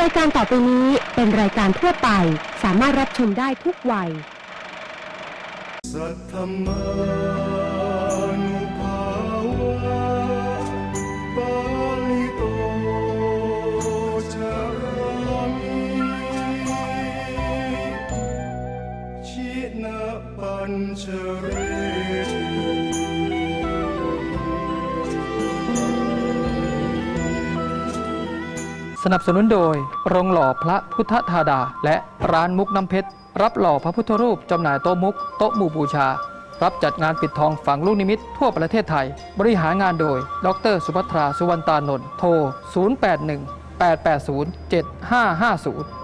รายการต่อไปนี้เป็นรายการทั่วไป สามารถรับชมได้ทุกวัย สัทธมา สนับสนุนโดย โรงหล่อพระพุทธธาดา และร้านมุกน้ำเพชร รับหล่อพระพุทธรูปจำหน่ายโต๊ะมุก โต๊ะหมู่บูชา รับจัดงานปิดทองฝังลูกนิมิตทั่วประเทศไทย บริหารงานโดย ดร สุภัทรา สุวรรณตานนท์โทร 081 880 7550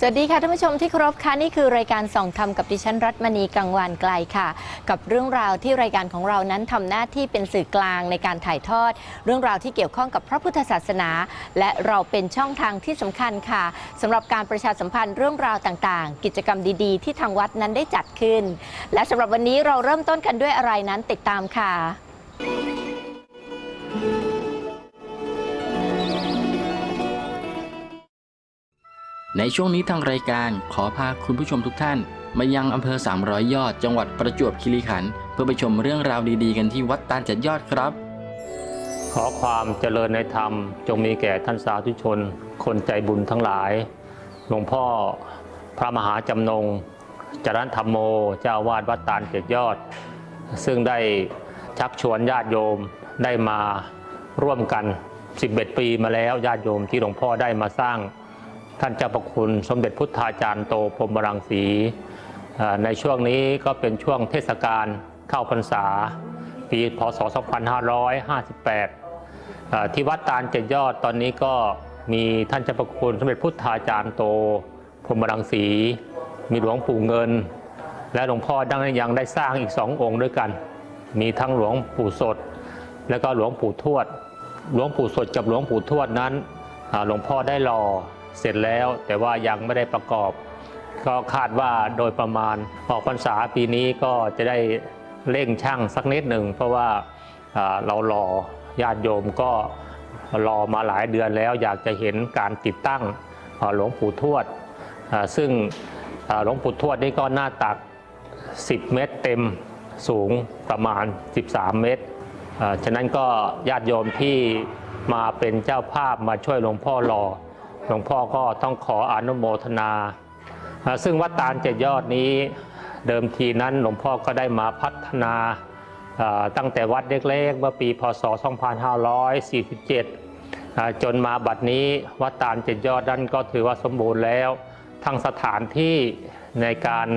สวัสดีค่ะท่านผู้ชมที่เคารพค่ะนี่คือรายการส่องธรรมกับดิฉันรัตมณีกังวานไกลค่ะ กับเรื่องราวที่รายการของเรานั้นทำหน้าที่เป็นสื่อกลางในการถ่ายทอด เรื่องราวที่เกี่ยวข้องกับพระพุทธศาสนา และเราเป็นช่องทางที่สำคัญค่ะสำหรับการประชาสัมพันธ์เรื่องราวต่างๆ กิจกรรมดีๆ ที่ทางวัดนั้นได้จัดขึ้น และสำหรับวันนี้เราเริ่มต้นกันด้วยอะไรนั้นติดตามค่ะ ในช่วงนี้ทางรายการขอพาคุณผู้ชมทุกท่าน มายังอำเภอ 300 ยอด จังหวัดประจวบคีรีขันธ์เพื่อไปชมเรื่องราวดีๆ กันที่วัดตาลจ็ดยอดครับ ขอความเจริญในธรรม จงมีแก่ท่านสาธุชน คนใจบุญทั้งหลาย หลวงพ่อพระมหาจำนงจรันธรรมโม เจ้าอาวาดวัดตาลเจ็ดยอด ซึ่งได้ชักชวนญาติโยมได้มาร่วมกัน 11 ปีมาแล้วญาติโยมที่หลวงพ่อได้มาสร้าง ท่านเจ้าประคุณสมเด็จพุทธาจารย์โตพรหมรังสี ในช่วงนี้ก็เป็นช่วงเทศกาลเข้าพรรษา ปีพศ 2558เอ่อที่วัดตาลเจ็ดยอดตอนนี้ก็มีท่านเจ้าประคุณสมเด็จพุทธาจารย์โตพรหมรังสี มีหลวงปู่เงิน และหลวงพ่อดังยังได้สร้างอีกสององค์ด้วยกัน มีทั้งหลวงปู่สด และก็หลวงปู่ทวด หลวงปู่สดกับหลวงปู่ทวดนั้นหลวงพ่อได้รอ เสร็จแล้วแต่ว่ายังไม่ได้ประกอบ ก็คาดว่าโดยประมาณออกพรรษาปีนี้ก็จะได้เร่งช่างสักนิดหนึ่งเพราะว่าเรารอญาติโยมก็รอมาหลายเดือนแล้วอยากจะเห็นการติดตั้งหลวงปู่ทวด ซึ่งหลวงปู่ทวดนี่ก็หน้าตัก 10 เมตรเต็มสูงประมาณ 13 เมตร ฉะนั้นก็ญาติโยมที่มาเป็นเจ้าภาพมาช่วยหลวงพ่อรอ หลวงพ่อก็ต้องขออนุโมทนา ซึ่งวัดตาลเจ็ดยอดนี้เดิมทีนั้นหลวงพ่อก็ได้มาพัฒนาตั้งแต่วัดเล็กๆเมื่อปีพศ 2547อ่าจนมาบัดนี้วัดตาลเจ็ดยอดนั้นก็ถือว่าสมบูรณ์แล้ว ทั้งสถานที่ในการ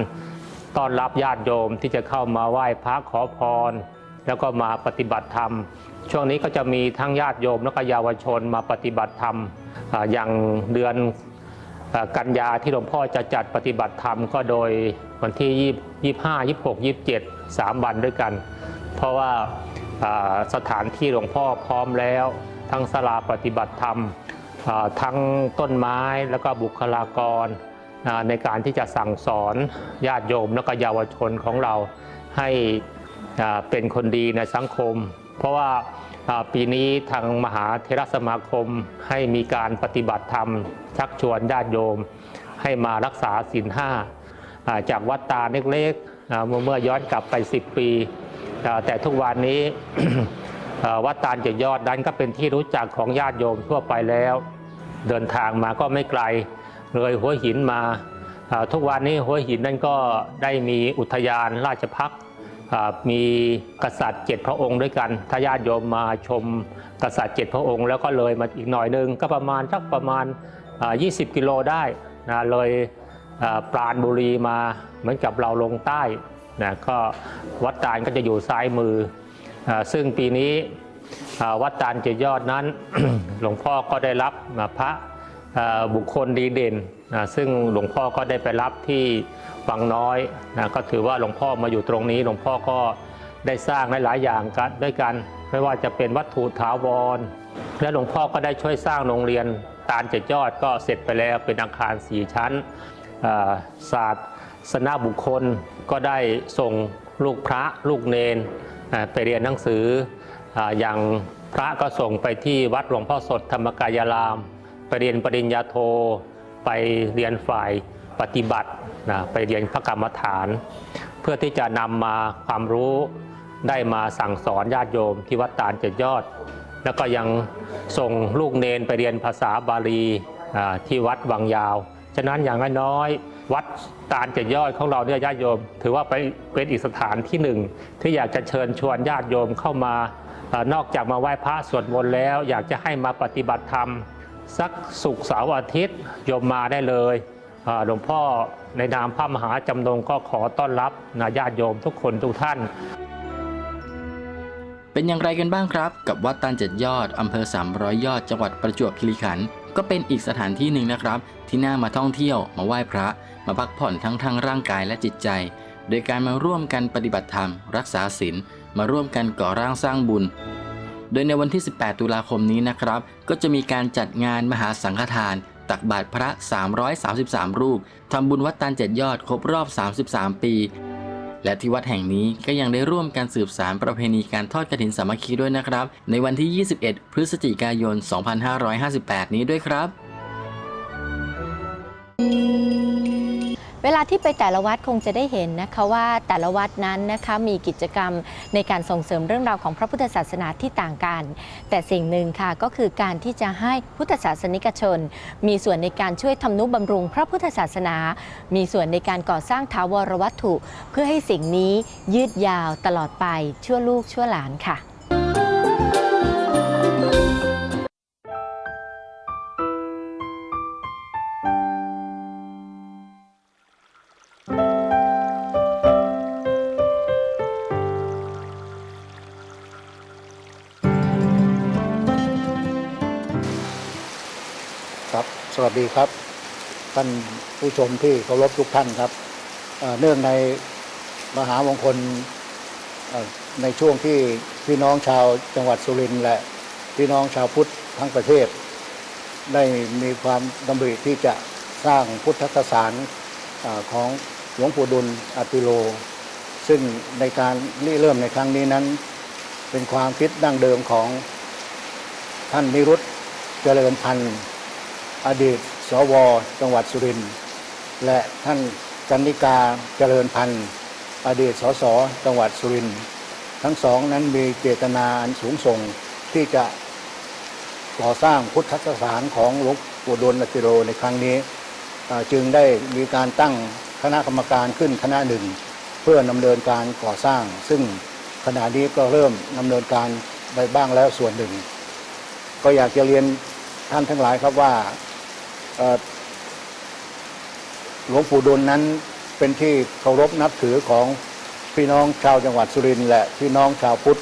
ต้อนรับญาติโยมที่จะเข้ามาไหว้พระขอพร แล้วก็มาปฏิบัติธรรม ช่วงนี้ก็จะมีทั้งญาติโยมและก็เยาวชนมาปฏิบัติธรรม อย่างเดือนกันยาที่หลวงพ่อจะจัดปฏิบัติธรรมก็โดยวันที่ 25 26 27 3 วันด้วยกัน เพราะว่าสถานที่หลวงพ่อพร้อมแล้ว ทั้งศาลาปฏิบัติธรรมทั้งต้นไม้แล้วก็บุคลากรในการที่จะสั่งสอนญาติโยมและก็เยาวชนของเราให้เป็นคนดีในสังคม เพราะว่า ปีนี้ทางมหาเทรสมาคมให้มีการปฏิบัติธรรม ชักชวนญาติโยม ให้มารักษาศีลห้าจากวัดตาเล็กๆเมื่อเมื่อย้อนกลับไป 10 ปี แต่ทุกวันนี้วัดตาลเจ็ดยอดนั้นก็เป็นที่รู้จักของญาติโยมทั่วไปแล้ว เดินทางมาก็ไม่ไกล เลยหัวหินมา ทุกวันนี้หัวหินนั่นก็ได้มีอุทยานราชพักษ์ มีกษัตริย์เจ็ดพระองค์ด้วยกันถ้าญาติโยมมาชมกษัตริย์เจ็ดพระองค์ แล้วก็เลยมาอีกหน่อยหนึงก็ประมาณสักประมาณอ่า20 กิโลได้นะเลยปราณบุรีมาเหมือนกับเราลงใต้นะก็วัดตาลก็จะอยู่ซ้ายมืออซึ่งปีนี้วัดตาลเจดยอดนั้น หลวงพ่อก็ได้รับพระบุคคลดีเด่น นะซึ่งหลวงพ่อก็ได้ไปรับที่วังน้อยนะก็ถือว่าหลวงพ่อมาอยู่ตรงนี้ หลวงพ่อก็ได้สร้างหลายๆอย่างกันด้วยกัน ไม่ว่าจะเป็นวัตถุถาวร และหลวงพ่อก็ได้ช่วยสร้างโรงเรียนตาลเจ็ดยอดก็เสร็จไปแล้วเป็นอาคารสี่ชั้นศาสตร์สนาบุคคลก็ได้ส่งลูกพระลูกเนนไปเรียนหนังสือออย่างพระก็ส่งไปที่วัดหลวงพ่อสดธรรมกายราม ไปเรียนปริญญาโท ไปเรียนฝ่ายปฏิบัตินะไปเรียนพระกรรมฐาน เพื่อที่จะนำมาความรู้ได้มาสั่งสอนญาติโยมที่วัดตาลเจ็ดยอด แล้วก็ยังส่งลูกเนนไปเรียนภาษาบาลีที่วัดวังยาว ฉะนั้นอย่างน้อยๆวัดตาลเจ็ดยอดของเราเนี่ยญาติโยม ถือว่าไปเป็นอีกสถานที่หนึ่ง ที่อยากจะเชิญชวนญาติโยมเข้ามาอนอกจากมาไหว้พระสวดมนต์แล้ว อยากจะให้มาปฏิบัติธรรม สักศุกเสาร์อาทิตย์โยมมาได้เลยหลวงพ่อในนามพระมหาจำนงก็ขอต้อนรับนะญาติโยมทุกคนทุกท่าน เป็นอย่างไรกันบ้างครับ กับวัดตาลเจ็ดยอดอำเภอ 300 ยอดจังหวัดประจวบคีรีขันธ์ก็เป็นอีกสถานที่หนึ่งนะครับ ที่น่ามาท่องเที่ยวมาไหว้พระ มาพักผ่อนทั้งทางร่างกายและจิตใจ โดยการมาร่วมกันปฏิบัติธรรม รักษาศีลมาร่วมกันก่อร่างสร้างบุญ โดยในวันที่ 18 ตุลาคมนี้นะครับ ก็จะมีการจัดงานมหาสังฆทาน ตักบาตรพระ 333 รูปทำบุญวัดตาลเจ็ดยอดครบรอบ 33 ปี และที่วัดแห่งนี้ก็ยังได้ร่วมการสืบสารประเพณีการทอดกรถินสามัคคีด้วยนะครับ ในวันที่ 21 พฤศจิกายน 2558 นี้ด้วยครับ เวลาที่ไปแต่ละวัดคงจะได้เห็นนะคะว่าแต่ละวัดนั้นนะคะมีกิจกรรมในการส่งเสริมเรื่องราวของพระพุทธศาสนาที่ต่างกัน แต่สิ่งหนึ่งค่ะก็คือการที่จะให้พุทธศาสนิกชน มีส่วนในการช่วยทำนุบำรุงพระพุทธศาสนา มีส่วนในการก่อสร้างถาวรวัตถุ เพื่อให้สิ่งนี้ยืดยาวตลอดไปชั่วลูกชั่วหลานค่ะ สวัสดีครับ ท่านผู้ชมที่เคารพทุกท่านครับเเนื่องในมหามงคลในช่วงที่พี่น้องชาวจังหวัดสุรินทร์และพี่น้องชาวพุทธทั้งประเทศ ได้มีความดำริที่จะสร้างพุทธสถานอของหลวงปู่ดุลอติโล ซึ่งในการริเริ่มในครั้งนี้นั้น เป็นความคิดดั้งเดิมของท่านนิรุตเจริญพันธ์ อดีต สว จังหวัดสุรินทร์และท่านกันนิกาเจริญพันธ์อดีตสสจังหวัดสุรินทร์ทั้งสองนั้นมีเจตนาสูงส่งที่จะก่อสร้างพุทธสถานของหลวงปู่ดูลอติโรในครั้งนี้ จึงได้มีการตั้งคณะกรรมการขึ้นคณะหนึ่ง เพื่อดำเนินการก่อสร้าง ซึ่งขณะนี้ก็เริ่มดำเนินการไปบ้างแล้วส่วนหนึ่ง ก็อยากจะเรียนท่านทั้งหลายครับว่า หลวงปู่ดุลนั้นเป็นที่เคารพนับถือของพี่น้องชาวจังหวัดสุรินทร์และพี่น้องชาวพุทธ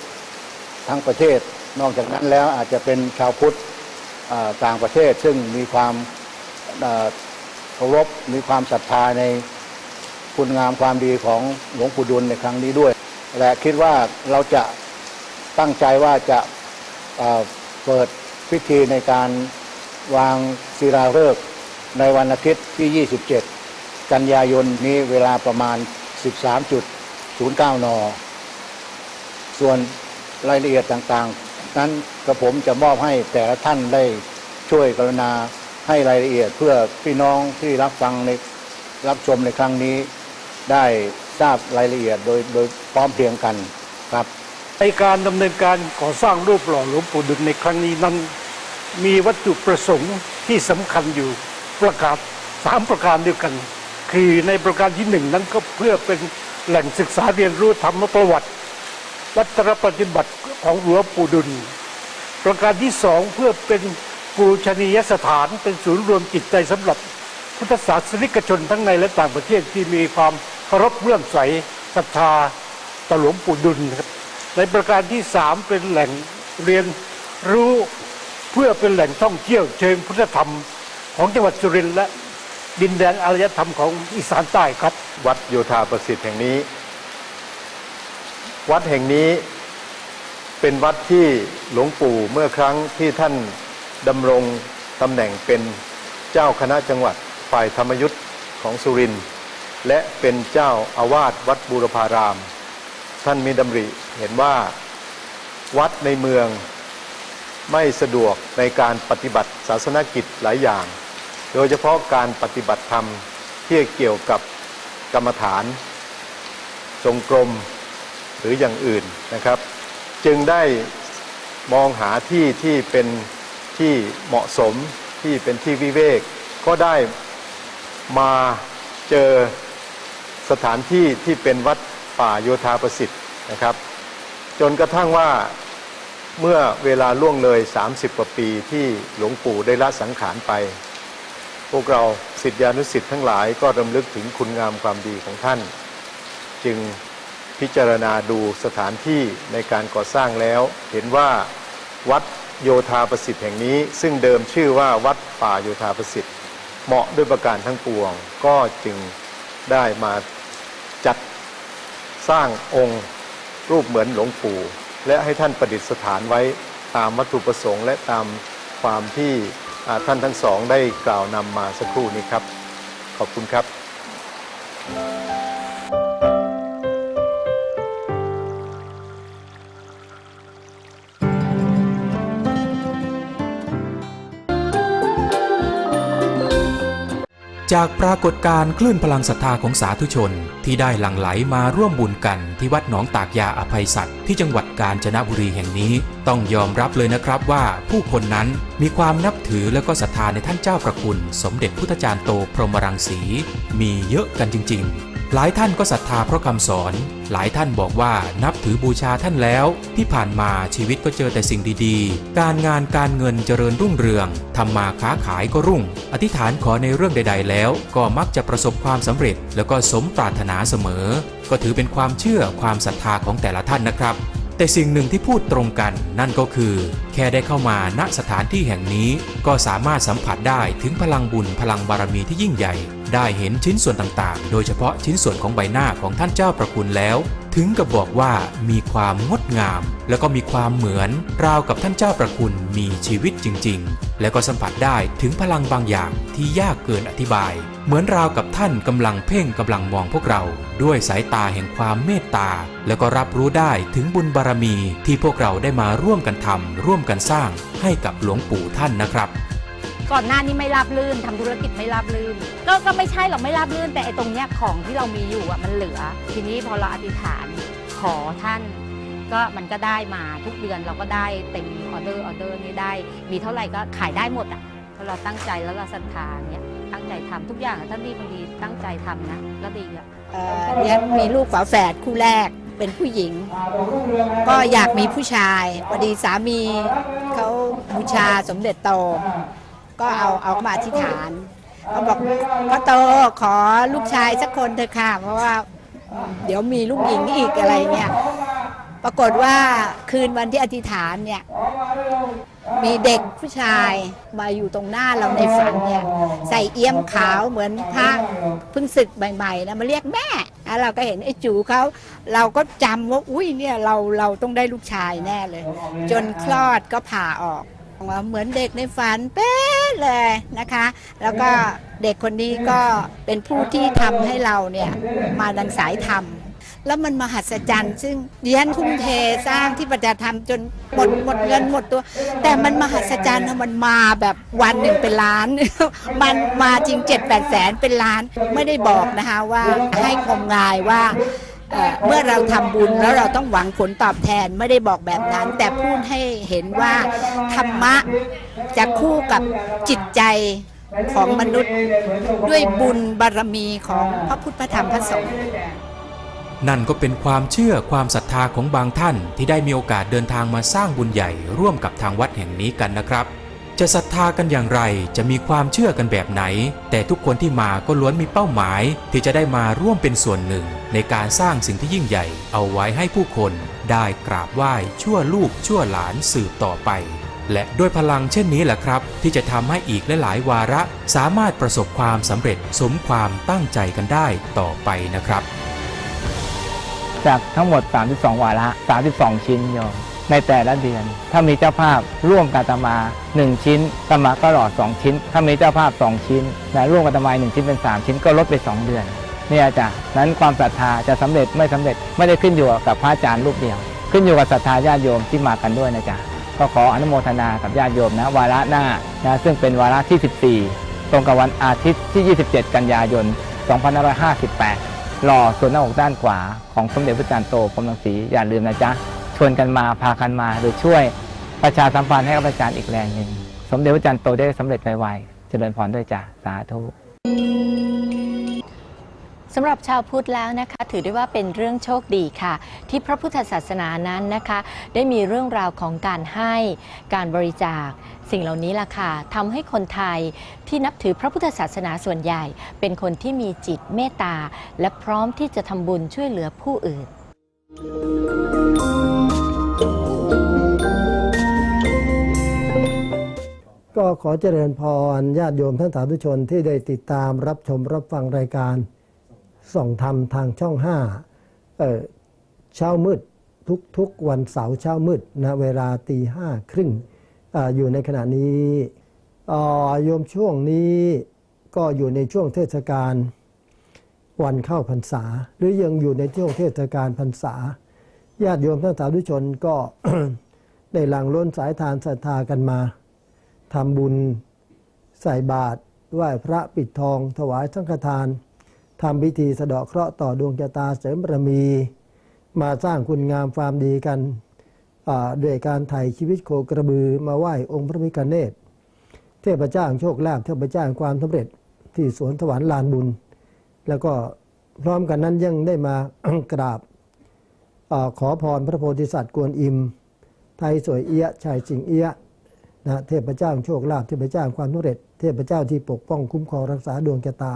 ทั้งประเทศ นอกจากนั้นแล้วอาจจะเป็นชาวพุทธต่างประเทศ ซึ่งมีความเคารพมีความศรัทธาในคุณงามความดีของหลวงปู่ดุลในครั้งนี้ด้วย และคิดว่าเราจะตั้งใจว่าจะเอ่อเปิดพิธีในการวางศิลาฤกษ์ ในวันอาทิตย์ที่ 27 กันยายนนี้เวลาประมาณ 13.09 น ส่วนรายละเอียดต่างๆ นั้นกระผมจะมอบให้แต่ละท่านได้ช่วยกรุณาให้รายละเอียดเพื่อพี่น้องที่รับฟังในรับชมในครั้งนี้ ได้ทราบรายละเอียดโดยโดยพร้อมเพรียงกันครับในการดำเนินการก่อสร้างรูปหล่อหลวงปู่ดุลในครั้งนี้นั้น มีวัตถุประสงค์ที่สำคัญอยู่ ประกาศสามประการด้วยกัน คือในประการที่หนึ่งนั้นก็เพื่อเป็นแหล่งศึกษาเรียนรู้ธรรมประวัติ วัฒนปฏิบัติของหลวงปู่ดุล ประการที่สองเพื่อเป็นปูชนียสถานเป็นศูนย์รวมจิตใจสำหรับพุทธศาสนิกชนทั้งในและต่างประเทศที่มีความเคารพเลื่อมใสศรัทธาต่อหลวงปู่ดุลครับในประการที่สามเป็นแหล่งเรียนรู้เพื่อเป็นแหล่งท่องเที่ยวเชิงพุทธธรรม ของจังหวัดสุรินทร์และดินแดนอารยธรรมของอีสานใต้ครับ วัดโยธาประสิทธิ์แห่งนี้ วัดแห่งนี้เป็นวัดที่หลวงปู่เมื่อครั้งที่ท่านดำรงตำแหน่งเป็นเจ้าคณะจังหวัดฝ่ายธรรมยุทธ์ของสุรินทร์และเป็นเจ้าอาวาสวัดบูรพาราม ท่านมีดำริเห็นว่าวัดในเมืองไม่สะดวกในการปฏิบัติศาสนกิจหลายอย่าง โดยเฉพาะการปฏิบัติธรรมที่เกี่ยวกับกรรมฐาน ทรงกรมหรืออย่างอื่นนะครับ จึงได้มองหาที่ที่เป็นที่เหมาะสมที่เป็นที่วิเวก ก็ได้มาเจอสถานที่ที่เป็นวัดป่าโยธาประสิทธิ์นะครับ จนกระทั่งว่าเมื่อเวลาล่วงเลย 30 กว่าปีที่หลวงปู่ได้ละสังขารไป พวกเราสิทธิานุสิทธิ์ทั้งหลายก็รำลึกถึงคุณงามความดีของท่าน จึงพิจารณาดูสถานที่ในการก่อสร้างแล้ว เห็นว่าวัดโยธาประสิทธิ์แห่งนี้ ซึ่งเดิมชื่อว่าวัดป่าโยธาประสิทธิ์ เหมาะด้วยประการทั้งปวง ก็จึงได้มาจัดสร้างองค์รูปเหมือนหลวงปู่และให้ท่านประดิษฐานไว้ตามวัตถุประสงค์และตามความที่ ท่านทั้งสองได้กล่าวนำมาสักครู่นี้ครับ ขอบคุณครับ จากปรากฏการณ์คลื่นพลังศรัทธาของสาธุชน ที่ได้หลั่งไหลมาร่วมบุญกันที่วัดหนองตากยาอภัยสัตว์ที่จังหวัดกาญจนบุรีแห่งนี้ ต้องยอมรับเลยนะครับว่าผู้คนนั้นมีความนับถือและก็ศรัทธาในท่านเจ้าประคุณ สมเด็จพุทธจารย์โตพรหมรังสี มีเยอะกันจริง ๆ หลายท่านก็ศรัทธาเพราะคำสอน หลายท่านบอกว่านับถือบูชาท่านแล้ว ที่ผ่านมาชีวิตก็เจอแต่สิ่งดีๆ การงานการเงินเจริญรุ่งเรืองทำมาค้าขายก็รุ่ง อธิษฐานขอในเรื่องใด ๆ แล้ว ก็มักจะประสบความสำเร็จ แล้วก็สมปรารถนาเสมอ ก็ถือเป็นความเชื่อความศรัทธาของแต่ละท่านนะครับ แต่สิ่งหนึ่งที่พูดตรงกันนั่นก็คือ แค่ได้เข้ามาณสถานที่แห่งนี้ ก็สามารถสัมผัสได้ถึงพลังบุญพลังบารมีที่ยิ่งใหญ่ ได้เห็นชิ้นส่วนต่างๆ โดยเฉพาะชิ้นส่วนของใบหน้าของท่านเจ้าประคุณแล้ว ถึงกับบอกว่ามีความงดงาม แล้วก็มีความเหมือนราวกับท่านเจ้าประคุณมีชีวิตจริง ๆ และก็สัมผัสได้ถึงพลังบางอย่างที่ยากเกินอธิบาย เหมือนราวกับท่านกำลังเพ่งกำลังมองพวกเราด้วยสายตาแห่งความเมตตา แล้วก็รับรู้ได้ถึงบุญบารมีที่พวกเราได้มาร่วมกันทำร่วมกันสร้างให้กับหลวงปู่ท่านนะครับก่อนหน้านี้ไม่ราบลื่นทำธุรกิจไม่ราบลื่น ก็ก็ไม่ใช่หรอกไม่ราบลื่น แต่ไอ้ตรงเนี้ยของที่เรามีอยู่อะมันเหลือ ทีนี้พอเราอธิษฐานขอท่าน ก็มันก็ได้มาทุกเดือนเราก็ได้เต็มออเดอร์ออเดอร์นี้ได้ มีเท่าไหร่ก็ขายได้หมดอะพราเราตั้งใจแล้วเราศรัทธาเนี้ย ใจทำทุกอย่างอะท่านดีบางทีตั้งใจทำนะก็ดีอะเอ่อเรียนมีลูกฝาแฝดคู่แรกเป็นผู้หญิง ก็อยากมีผู้ชายพอดีสามีเขาบูชาสมเด็จโต ก็เอาเอามาอธิษฐานเขาบอกพ่อโตขอลูกชายสักคนเถอะค่ะเพราะว่าเดี๋ยวมีลูกหญิงอีกอะไรเงี้ยปรากฏว่าคืนวันที่อธิษฐานเนี่ย มีเด็กผู้ชายมาอยู่ตรงหน้าเราในฝันเนี่ยใส่เอี้ยมขาวเหมือนพระเพิ่งศึกใหม่ๆนะมาเรียกแม่แล้วเราก็เห็นไอ้จูเขาเราก็จำว่าอุ้ยเนี่ยเราเราต้องได้ลูกชายแน่เลย จนคลอดก็ผ่าออกเหมือนเด็กในฝันเป๊ะเลยนะคะ แล้วก็เด็กคนนี้ก็เป็นผู้ที่ทำให้เราเนี่ยมาดังสายธรรม แล้วมันมหัศจรรย์ ซึ่งเดียนทุ่มเทสร้างที่ปฏิธรรมจนหมดหมดเงินหมดตัว แต่มันมหัศจรรย์มันมาแบบวันหนึ่งเป็นล้าน มันมาจริงเจ็ดแปดแสนเป็นล้านไม่ได้บอกนะคะว่าให้งมงายว่าเเมื่อเราทำบุญแล้วเราต้องหวังผลตอบแทนไม่ได้บอกแบบนั้น แต่พูดให้เห็นว่าธรรมะจะคู่กับจิตใจของมนุษย์ด้วยบุญบารมีของพระพุทธพระธรรมพระสงฆ์ นั่นก็เป็นความเชื่อความศรัทธาของบางท่านที่ได้มีโอกาสเดินทางมาสร้างบุญใหญ่ร่วมกับทางวัดแห่งนี้กันนะครับ จะศรัทธากันอย่างไรจะมีความเชื่อกันแบบไหน แต่ทุกคนที่มาก็ล้วนมีเป้าหมาย ที่จะได้มาร่วมเป็นส่วนหนึ่ง ในการสร้างสิ่งที่ยิ่งใหญ่ เอาไว้ให้ผู้คนได้กราบไหว้ชั่วลูกชั่วหลานสืบต่อไปและด้วยพลังเช่นนี้แหละครับ ที่จะทำให้อีกหลายๆวาระ สามารถประสบความสำเร็จสมความตั้งใจกันได้ต่อไปนะครับ จากทั้งหมด 32 วาระ 32 ชิ้นโยมในแต่ละเดือน ถ้ามีเจ้าภาพร่วมกับตมา 1 ชิ้นตมาก็หล่อ2ชิ้น ถ้ามีเจ้าภาพ 2 ชิ้นและร่วมกับอาตมา1ชิ้นเป็น 3 ชิ้นก็ลดไป 2 เดือนเนี่ยจ้ะนั้นความศรัทธาจะสำเร็จไม่สำเร็จไม่ได้ขึ้นอยู่กับพระอาจารย์รูปเดียว ขึ้นอยู่กับศรัทธาญาติโยมที่มากันด้วยนะจ๊ะก็ขออนุโมทนากับญาติโยมนะวาระหน้านะซึ่งเป็นวาระที่ 14 ตรงกับวันอาทิตย์ที่ 27 กันยายน 2558 หล่อส่วนหน้าอกด้านขวาของสมเด็จพระจันทร์โตพรหมรังสีอย่าลืมนะจ๊ะชวนกันมาพากันมาหรือช่วยประชาสัมพันธ์ให้กับอาจารย์อีกแรงหนึ่งสมเด็จพระจันทร์โตได้สำเร็จไวๆเจริญพรด้วยจ้ะสาธุ สำหรับชาวพุทธแล้วนะคะถือได้ว่าเป็นเรื่องโชคดีค่ะ ที่พระพุทธศาสนานั้นนะคะ ได้มีเรื่องราวของการให้การบริจาค สิ่งเหล่านี้ล่ะค่ะทำให้คนไทยที่นับถือพระพุทธศาสนาส่วนใหญ่ เป็นคนที่มีจิตเมตตา และพร้อมที่จะทำบุญช่วยเหลือผู้อื่นก็ขอเจริญพรญาติโยมท่านสาธุชนที่ได้ติดตามรับชมรับฟังรายการ ส่องธรรมทางช่อง5เอ่อเช้ามืดทุกทุกวันเสาร์เช้ามืดนะเวลาตีห้าครึ่งออยู่ในขณะนี้โยมช่วงนี้ก็อยู่ในช่วงเทศกาลวันเข้าพรรษา หรือยังอยู่ในช่วงเทศกาลพรรษาญาติโยมท่านสาธุชนก็ได้หลั่งล้นสายทานศรัทธากันมาทำบุญใส่บาตรไหว้พระปิดทองถวายสังฆทาน ทำพิธีสะเดาะเคราะห์ต่อดวงชะตาเสริมบารมี มาสร้างคุณงามความดีกันด้วยการไถ่ชีวิตโคกระบือมาไหว้องค์พระมิกเนศเทพเจ้าแห่งโชคลาภเทพเจ้าแห่งความสำเร็จที่สวนถวารลานบุญ แล้วก็พร้อมกันนั้นยังได้มากราบอขอพรพระโพธิสัตว์กวนอิม ไทยสวยเอี้ยะชายสิงเอี้ยะนะเทพเจ้าแห่งโชคลาภเทพเจ้าแห่งความสำเร็จ เทพเจ้าที่ปกป้องคุ้มครองรักษาดวงชะตา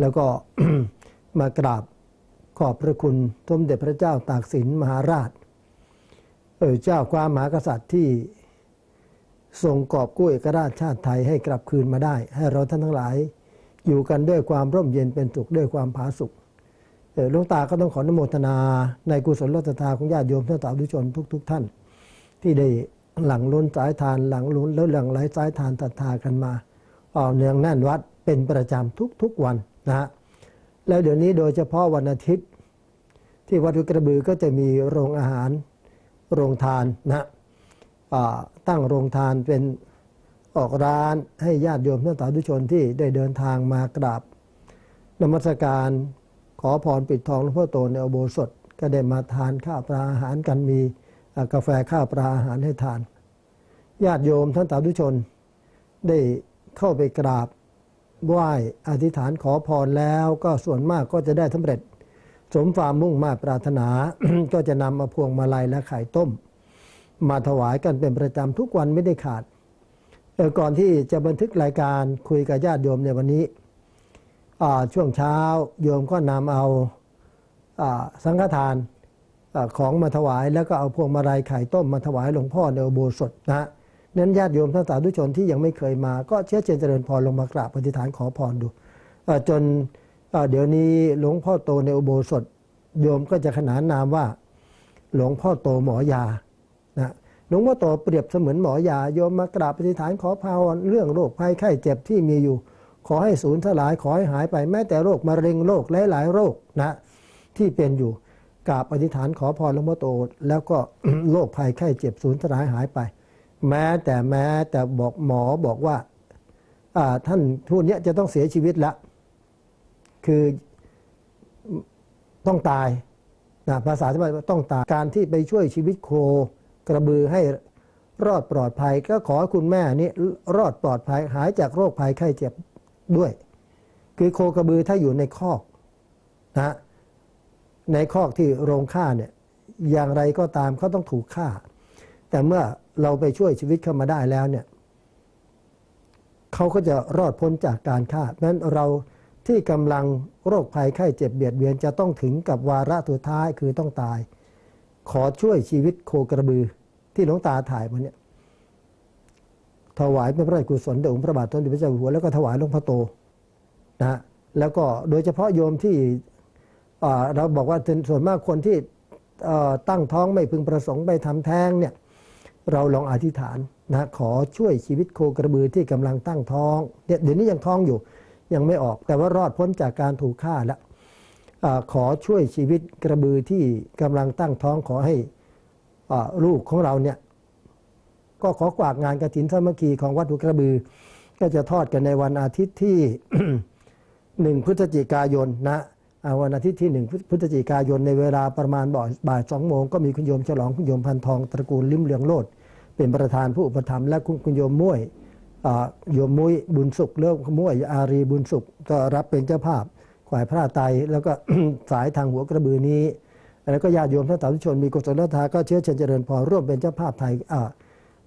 แล้วก็มากราบขอบพระคุณสมเด็จพระเจ้าตากสินมหาราชเออเจ้าความมหากษัตริย์ที่ทรงกอบกู้เอกราชชาติไทยให้กลับคืนมาได้ ให้เราท่านทั้งหลาย อยู่กันด้วยความร่มเย็นเป็นสุขด้วยความผาสุขเออหลวงตาก็ต้องขออนุโมทนา ในกุศลรัตนาของญาติโยมท่านสาธุชนทุกๆท่าน ที่ได้หลังล้นสายทานหลังล้นแล้วหลังไหลสายทานตัดทากันมาออกเนืองแน่นวัดเป็นประจำทุกๆวัน นะฮะแล้วเดี๋ยวนี้โดยเฉพาะวันอาทิตย์ ที่วัดกระบือก็จะมีโรงอาหารโรงทานนะตั้งโรงทานเป็นออกร้านให้ญาติโยมท่านสาธุชนที่ได้เดินทางมากราบนมัสการขอพรปิดทองหลวงพ่อโตในอโบสถก็ได้มาทานข้าวปลาอาหารกันมีกาแฟข้าวปลาอาหารให้ทาน ญาติโยมท่านสาธุชนได้เข้าไปกราบ ไหว้อธิษฐานขอพรแล้วก็ส่วนมากก็จะได้สำเร็จ สมความมุ่งมา่ปรารถนา ก็จะนำมาพวงมาลัยและไข่ต้ม มาถวายกันเป็นประจำทุกวันไม่ได้ขาดเออก่อนที่จะบันทึกรายการคุยกับญาติโยมในวันนี้ช่วงเช้าโยมก็นำเอาอสังฆทานอของมาถวาย แล้วก็เอาพวงมาลัยไข่ต้มมาถวายหลวงพ่อในอุโบสถนะ นั้นญาติโยมท่านสาธุชนที่ยังไม่เคยมา ก็เชื้อเชิญเจริญพรลงมากราบอธิฐานขอพรดูจนเดี๋ยวนี้หลวงพ่อโตในอุโบสถโยมก็จะขนานนามว่า หลวงพ่อโตหมอยานะหลวงพ่อโตเปรียบเสมือนหมอยาโยมมากราบอธิฐานขอพรเรื่องโรคภัยไข้เจ็บที่มีอยู่ ขอให้สูญสลายขอให้หายไปแม้แต่โรคมะเร็งโรคหลายๆโรคนะที่เป็นอยู่กราบอธิษฐานขอพรหลวงพ่อโตแล้วก็โรคภัยไข้เจ็บสูญสลายหายไป แม้แต่แม้แต่บอกหมอบอกว่าอ่าท่านทุนเนี้ยจะต้องเสียชีวิตละ คือต้องตายนะภาษาที่ว่าต้องตาย การที่ไปช่วยชีวิตโคกระบือให้รอดปลอดภัย ก็ขอให้คุณแม่นี้รอดปลอดภัยหายจากโรคภัยไข้เจ็บด้วย คือโคกระบือถ้าอยู่ในคอกนะในคอกที่โรงฆ่าเนี่ยอย่างไรก็ตามเขาต้องถูกฆ่า แต่เมื่อ เราไปช่วยชีวิตเขามาได้แล้วเนี่ยเขาก็จะรอดพ้นจากการฆ่านั้นเราที่กำลังโรคภัยไข้เจ็บเบียดเบียนจะต้องถึงกับวาระสุดท้ายคือต้องตาย ขอช่วยชีวิตโคกระบือที่หลวงตาถ่ายมาเนี่ยถวายเป็นพระราชกุศลแด่องค์พระบาทสมเด็จพระเจ้าอยู่หัวแล้วก็ถวายหลวงพ่อโตนะฮะแล้วก็โดยเฉพาะโยมที่เราบอกว่าส่วนมากคนที่ตั้งท้องไม่พึงประสงค์ไปทำแท้งเนี่ย เราลองอธิษฐานนะขอช่วยชีวิตโคกระบือที่กำลังตั้งท้องเนี่ยเดี๋ยวนี้ยังท้องอยู่ยังไม่ออก แต่ว่ารอดพ้นจากการถูกฆ่าแล้วอขอช่วยชีวิตกระบือที่กำลังตั้งท้องขอให้อลูกของเราเนี่ยก็ขอกวากงานกระถินสามัคคีของวัดหัวกระบือ ก็จะทอดกันในวันอาทิตย์ที่หนึ่งพฤศจิกายนนะ วันอาทิตย์ที่หนึ่งพฤศจิกายนในเวลาประมาณบ่ายสองโมงก็มีคุณโยมฉลองคุณโยมพันทองตระกูลลิ้มเหลืองโลด เป็นประธานผู้อุปถัมภ์และคุณคุณโยมมุ้ยอ่าโยมมุ้ยบุญสุขเลิกมุ้ยอารีบุญสุขก็รับเป็นเจ้าภาพขวายพระไตแล้วก็สายทางหัวกระบือนี้ แล้วก็ญาติโยมท่านสาธุชนมีกุศลศรัทธาก็เชื้อเชิญเจริญพรร่วมเป็นเจ้าภาพไทยอ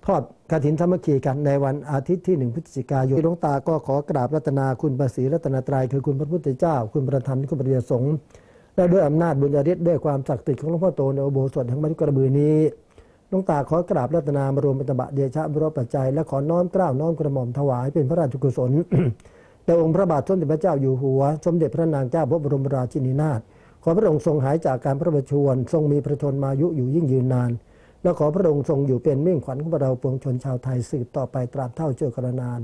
ทอด กฐินสามัคคีกันในวันอาทิตย์ที่หนึ่งพฤศจิกายนหลวงตาก็ขอกราบรัตนาคุณพระศรีรัตนตรัยคือคุณพระพุทธเจ้า คุณประธรรมคุณปริยสงฆ์และด้วยอำนาจบุญญาฤทธิ์ด้วยความศักดิ์สิทธิ์ของหลวงพ่อโตในอุโบสถแห่งมัจจุกระบือนี้หลวงตาขอกราบรัตนามารวมเป็นตบะเดชะบรปัจจัย และขอน้อมเกล้าวน้อมกระหม่อมถวายเป็นพระราชกุศลแด่องค์พระบาทสมเด็จพระเจ้าอยู่หัว สมเด็จพระนางเจ้าพระบรมราชินีนาถขอพระองค์ทรงหายจากการพระประชวรทรงมีพระชนมายุอยู่ยิ่งยืนนาน และขอพระองค์ทรงอยู่เป็นมิ่งขวัญของเราปวงชนชาวไทยสืบต่อไปตราบเท่าเจ้ากระนาน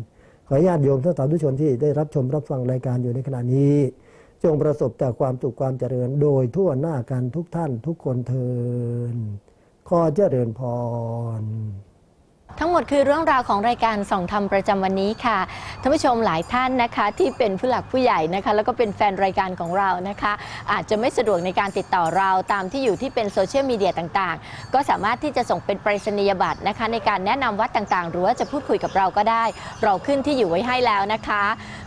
ขอญาติโยมท่านสาธุชนที่ได้รับชมรับฟังรายการอยู่ในขณะนี้ จงประสบแต่ความสุขความเจริญโดยทั่วหน้ากันทุกท่านทุกคนเทินขอเจริญพร ทั้งหมดคือเรื่องราวของรายการส่องธรรมประจำวันนี้ค่ะท่านผู้ชมหลายท่านนะคะที่เป็นผู้หลักผู้ใหญ่นะคะ แล้วก็เป็นแฟนรายการของเรานะคะ อาจจะไม่สะดวกในการติดต่อเราตามที่อยู่ที่เป็นโซเชียลมีเดียต่างๆ ก็สามารถที่จะส่งเป็นไปรษณียบัตรนะคะ ในการแนะนำวัดต่างๆ หรือว่าจะพูดคุยกับเราก็ได้ เราขึ้นที่อยู่ไว้ให้แล้วนะคะ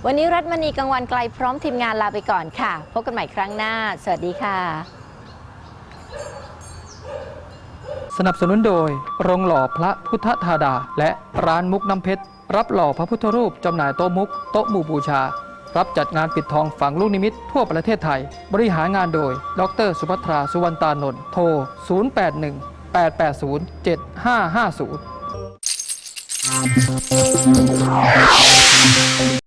วันนี้รัฐมณีกังวันไกลพร้อมทีมงานลาไปก่อนค่ะ พบกันใหม่ครั้งหน้า สวัสดีค่ะ สนับสนุนโดย โรงหล่อพระพุทธธาดา และร้านมุกน้ำเพชร รับหล่อพระพุทธรูปจำหน่ายโต๊ะมุก โต๊ะหมู่บูชา รับจัดงานปิดทองฝังลูกนิมิตทั่วประเทศไทย บริหารงานโดย ดร สุภัทรา สุวรรณตานนท์ โทร 081 880 7550